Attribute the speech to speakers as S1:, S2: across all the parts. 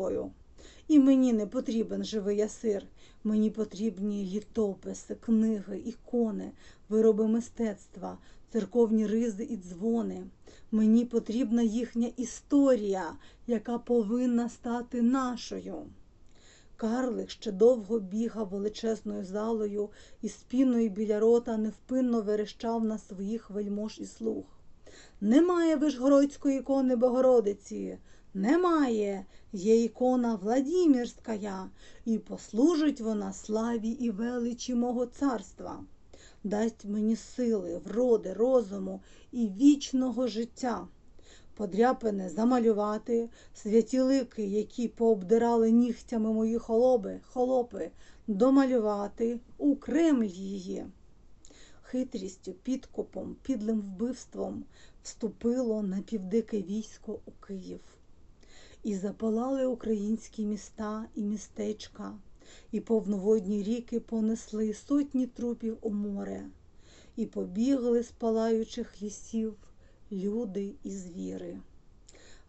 S1: собою. І мені не потрібен живий ясир, мені потрібні літописи, книги, ікони, вироби мистецтва, церковні ризи і дзвони. Мені потрібна їхня історія, яка повинна стати нашою. Карлик ще довго бігав величезною залою і спіною біля рота невпинно верещав на своїх вельмож і слуг. Немає Вишгородської ікони Богородиці, немає, є ікона Владімірська, і послужить вона славі і величі мого царства. Дасть мені сили, вроди, розуму і вічного життя. Подряпини замалювати, святі лики, які пообдирали нігтями мої холоби, холопи, домалювати у Кремль її. Хитрістю, підкупом, підлим вбивством вступило напівдике військо у Київ. І запалали українські міста і містечка, і повноводні ріки понесли сотні трупів у море, і побігли з палаючих лісів люди і звіри.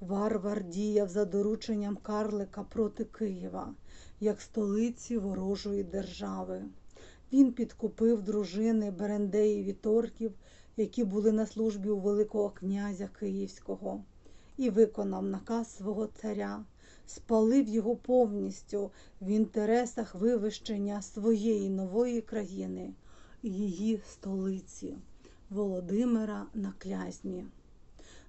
S1: Варвар діяв за дорученням Карлика проти Києва, як столиці ворожої держави. Він підкупив дружини Берендеї Віторків, які були на службі у Великого князя Київського, і виконав наказ свого царя, спалив його повністю в інтересах вивищення своєї нової країни, її столиці Володимира на Клязьмі.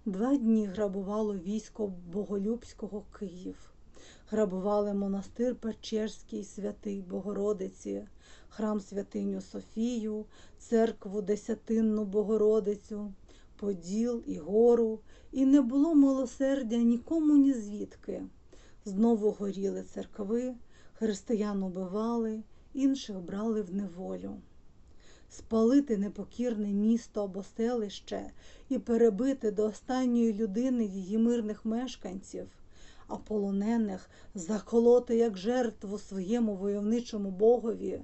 S1: Два дні грабувало військо Боголюбського Київ. Грабували монастир Печерський святий Богородиці, храм святиню Софію, церкву Десятинну Богородицю, Поділ і гору, і не було милосердя нікому ні звідки. Знову горіли церкви, християн убивали, інших брали в неволю. Спалити непокірне місто або селище і перебити до останньої людини її мирних мешканців, а полонених заколоти як жертву своєму войовничому богові,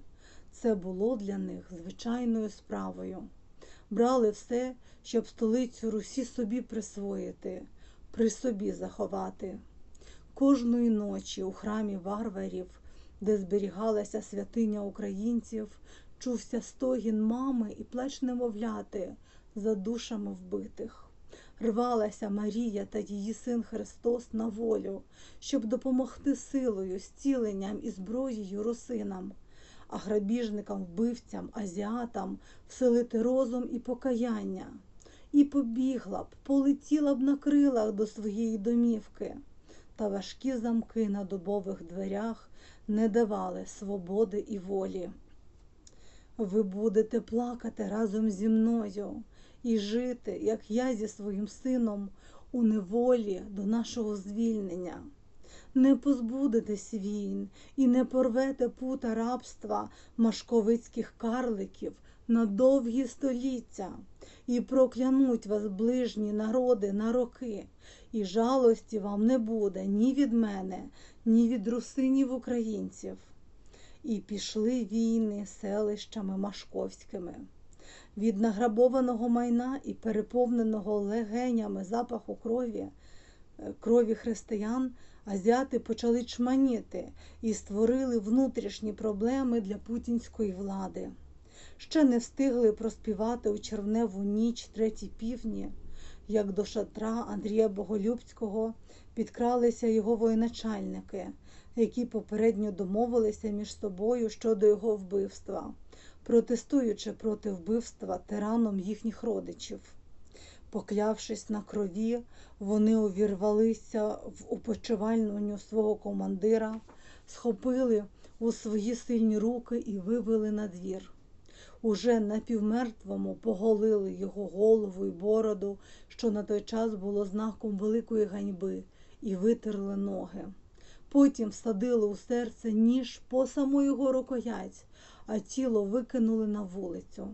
S1: це було для них звичайною справою. Брали все, щоб столицю Русі собі присвоїти, при собі заховати. Кожної ночі у храмі варварів, де зберігалася святиня українців, чувся стогін мами і плач немовляти за душами вбитих. Рвалася Марія та її син Христос на волю, щоб допомогти силою, зціленням і зброєю русинам, а грабіжникам, вбивцям, азіатам вселити розум і покаяння. І побігла б, полетіла б на крилах до своєї домівки, та важкі замки на дубових дверях не давали свободи і волі. Ви будете плакати разом зі мною і жити, як я зі своїм сином, у неволі до нашого звільнення. Не позбудетесь війн і не порвете пута рабства машковицьких карликів на довгі століття, і проклянуть вас ближні народи на роки, і жалості вам не буде ні від мене, ні від русинів українців. І пішли війни селищами машковськими. Від награбованого майна і переповненого легенями запаху крові, е, крові християн, азіати почали чманіти і створили внутрішні проблеми для путінської влади. Ще не встигли проспівати у червневу ніч треті півні, як до шатра Андрія Боголюбського підкралися його воєначальники які попередньо домовилися між собою щодо його вбивства, протестуючи проти вбивства тираном їхніх родичів. Поклявшись на крові, вони увірвалися в опочивальню свого командира, схопили у свої сильні руки і вивели на двір. Уже напівмертвому поголили його голову і бороду, що на той час було знаком великої ганьби, і витерли ноги. Потім всадили у серце ніж по саму його рукоять, а тіло викинули на вулицю.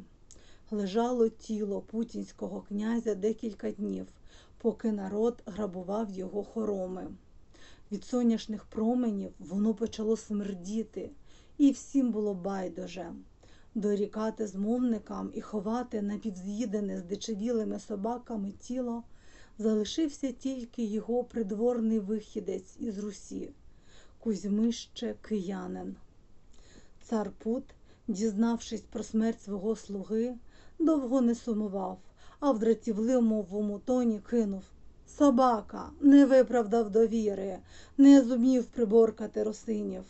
S1: Лежало тіло путінського князя декілька днів, поки народ грабував його хороми. Від соняшних променів воно почало смердіти, і всім було байдуже. Дорікати змовникам і ховати напівз'їдене з дичавілими собаками тіло залишився тільки його придворний вихідець із Русі Кузьмище киянин. Цар Пут, дізнавшись про смерть свого слуги, довго не сумував, а в дратівливому тоні кинув Собака не виправдав довіри, не зумів приборкати росинів.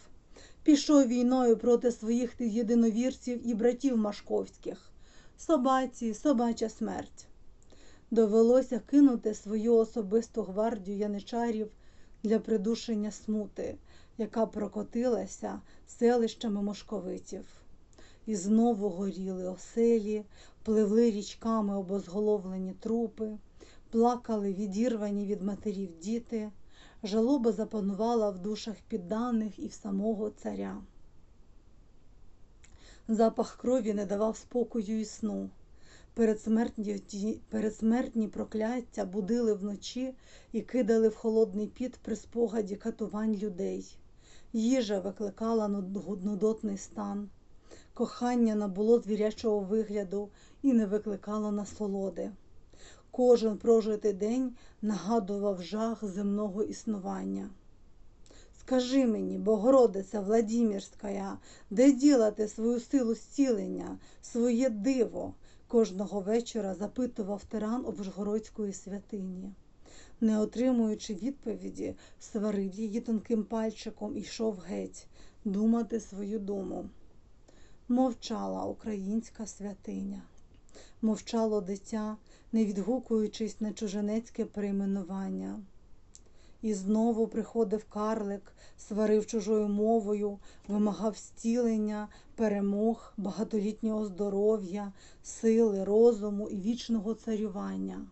S1: Пішов війною проти своїх єдиновірців і братів машковських. Собаці, собача смерть. Довелося кинути свою особисту гвардію яничарів для придушення смути, яка прокотилася селищами мошковитів. І знову горіли оселі, пливли річками обозголовлені трупи, плакали відірвані від матерів діти, жалоба запанувала в душах підданих і в самого царя. Запах крові не давав спокою і сну. Передсмертні, передсмертні прокляття будили вночі і кидали в холодний піт при спогаді катувань людей. Їжа викликала нудотний стан. Кохання набуло звірячого вигляду і не викликало насолоди. Кожен прожитий день нагадував жах земного існування. Скажи мені, Богородиця Владимирська, де ділати свою силу зцілення, своє диво? Кожного вечора запитував тиран Обжгородської святині. Не отримуючи відповіді, сварив її тонким пальчиком і йшов геть думати свою думу. Мовчала українська святиня, мовчало дитя, не відгукуючись на чужинецьке перейменування. І знову приходив карлик, сварив чужою мовою, вимагав зцілення, перемог, багатолітнього здоров'я, сили, розуму і вічного царювання.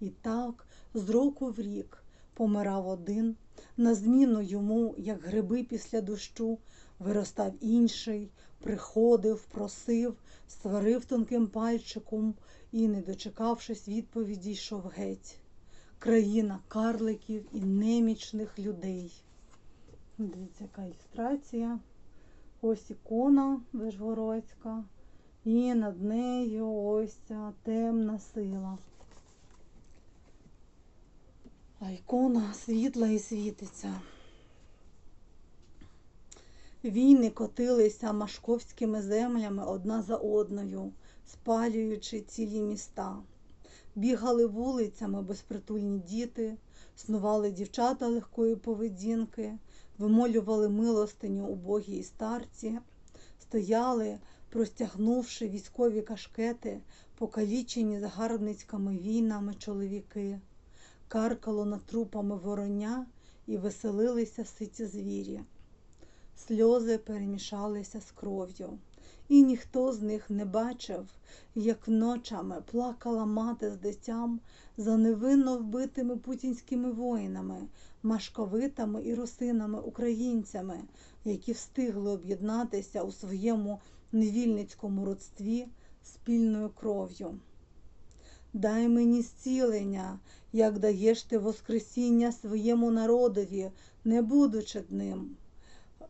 S1: І так, з року в рік, помирав один, на зміну йому, як гриби після дощу, виростав інший, приходив, просив, сварив тонким пальчиком і, не дочекавшись відповіді, йшов геть країна карликів і немічних людей. Дивіться, яка ілюстрація. Ось ікона Вишгородська. І над нею ось ця темна сила. А ікона світла і світиться. Війни котилися машковськими землями одна за одною, спалюючи цілі міста. Бігали вулицями безпритульні діти, снували дівчата легкої поведінки, вимолювали милостиню убогі і старці, стояли, простягнувши військові кашкети, покалічені загарбницькими війнами чоловіки, каркало над трупами вороня і веселилися ситі звірі. Сльози перемішалися з кров'ю і ніхто з них не бачив, як ночами плакала мати з дитям за невинно вбитими путінськими воїнами, машковитами і русинами українцями, які встигли об'єднатися у своєму невільницькому родстві спільною кров'ю. Дай мені зцілення, як даєш ти Воскресіння своєму народові, не будучи ним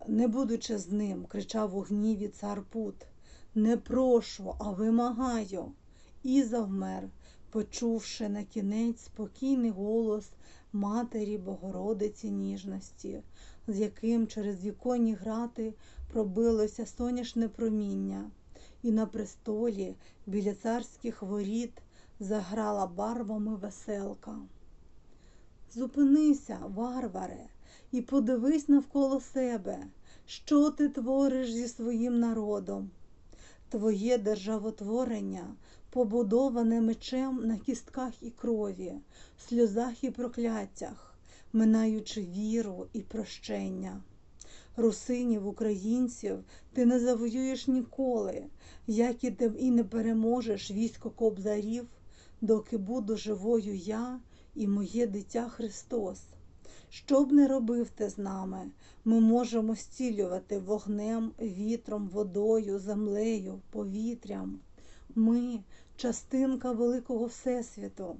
S1: не будучи з ним, кричав у гніві цар Пут. Не прошу, а вимагаю. І завмер, почувши на кінець спокійний голос матері Богородиці ніжності, з яким через віконні грати пробилося соняшне проміння, і на престолі біля царських воріт заграла барвами веселка. Зупинися, варваре, і подивись навколо себе, що ти твориш зі своїм народом. Твоє державотворення побудоване мечем на кістках і крові, сльозах і прокляттях, минаючи віру і прощення. Русинів, українців, ти не завоюєш ніколи, як і ти і не переможеш військо кобзарів, доки буду живою я і моє дитя Христос. Що б не робив ти з нами, ми можемо зцілювати вогнем, вітром, водою, землею, повітрям. Ми частинка великого Всесвіту.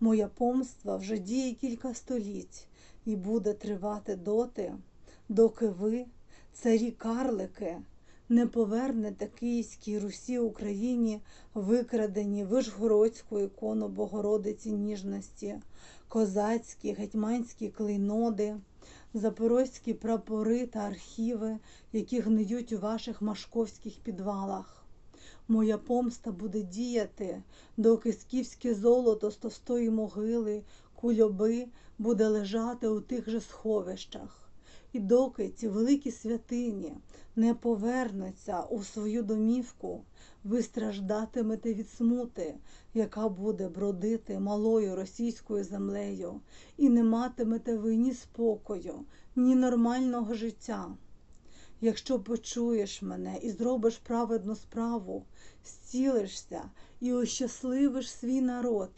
S1: Моя помства вже діє кілька століть і буде тривати доти, доки ви, царі карлики, не повернете Київській Русі Україні викрадені Вишгородську ікону Богородиці ніжності, козацькі, гетьманські клейноди, запорозькі прапори та архіви, які гниють у ваших машковських підвалах. Моя помста буде діяти, доки скіфське золото з товстої могили, кульоби буде лежати у тих же сховищах. І доки ці великі святині не повернуться у свою домівку, ви страждатимете від смути, яка буде бродити малою російською землею, і не матимете ви ні спокою, ні нормального життя. Якщо почуєш мене і зробиш праведну справу, зцілишся і ощасливиш свій народ.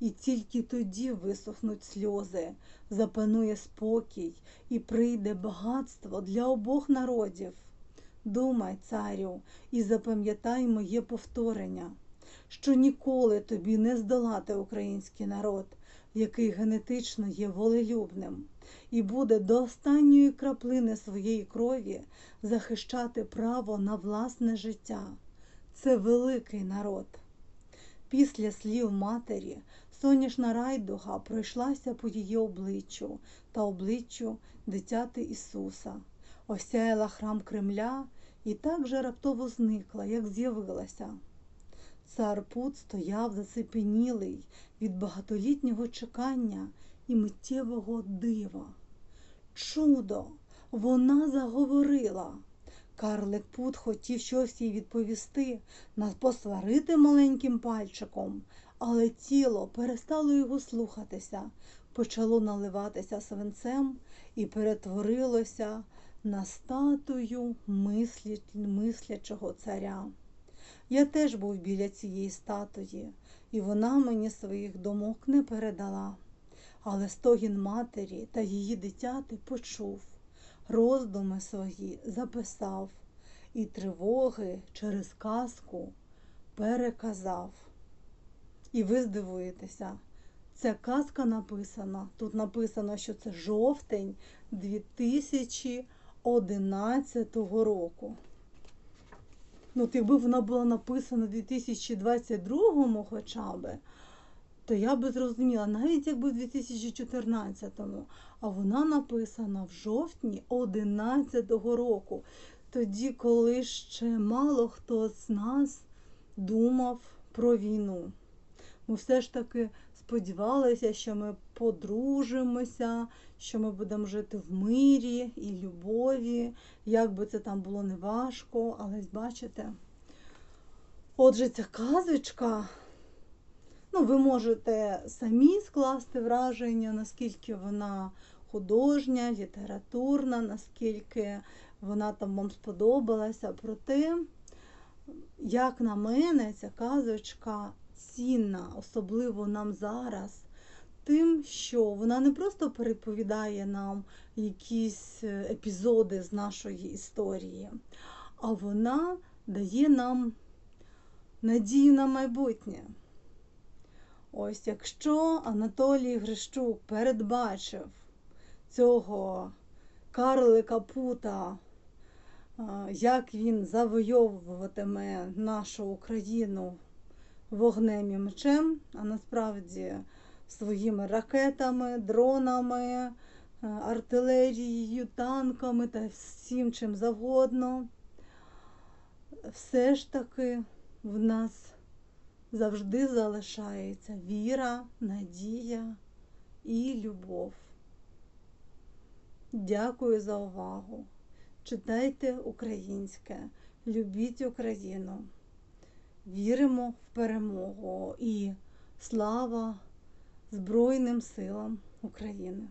S1: І тільки тоді висохнуть сльози, запанує спокій і прийде багатство для обох народів. Думай, царю, і запам'ятай моє повторення, що ніколи тобі не здолати український народ, який генетично є волелюбним, і буде до останньої краплини своєї крові захищати право на власне життя. Це великий народ. Після слів матері сонячна райдуга пройшлася по її обличчю та обличчю дитяти Ісуса, осяяла храм Кремля і так же раптово зникла, як з'явилася. Цар Пут стояв зацепенілий від багатолітнього чекання і миттєвого дива. Чудо! Вона заговорила. Карлик Пут хотів щось їй відповісти, нас посварити маленьким пальчиком, але тіло перестало його слухатися, почало наливатися свинцем і перетворилося на статую мислі... мислячого царя. Я теж був біля цієї статуї, і вона мені своїх думок не передала. Але стогін матері та її дитяти почув, роздуми свої записав і тривоги через казку переказав. І ви здивуєтеся, ця казка написана. Тут написано, що це жовтень 2011 року. Ну, якби вона була написана у 2022 хоча б, то я би зрозуміла, навіть якби в 2014-му, а вона написана в жовтні 2011 року, тоді, коли ще мало хто з нас думав про війну. Ми все ж таки сподівалися, що ми подружимося, що ми будемо жити в мирі і любові, як би це там було неважко, але бачите. Отже, ця казочка, ну, ви можете самі скласти враження, наскільки вона художня, літературна, наскільки вона там вам сподобалася. Проте, як на мене, ця казочка цінна, особливо нам зараз, тим, що вона не просто переповідає нам якісь е, епізоди з нашої історії, а вона дає нам надію на майбутнє. Ось якщо Анатолій Грищук передбачив цього Карлика Пута, як він завойовуватиме нашу Україну вогнем і мечем, а насправді своїми ракетами, дронами, артилерією, танками та всім чим завгодно, все ж таки в нас завжди залишається віра, надія і любов. Дякую за увагу. Читайте українське, любіть Україну. Віримо в перемогу і слава Збройним силам України.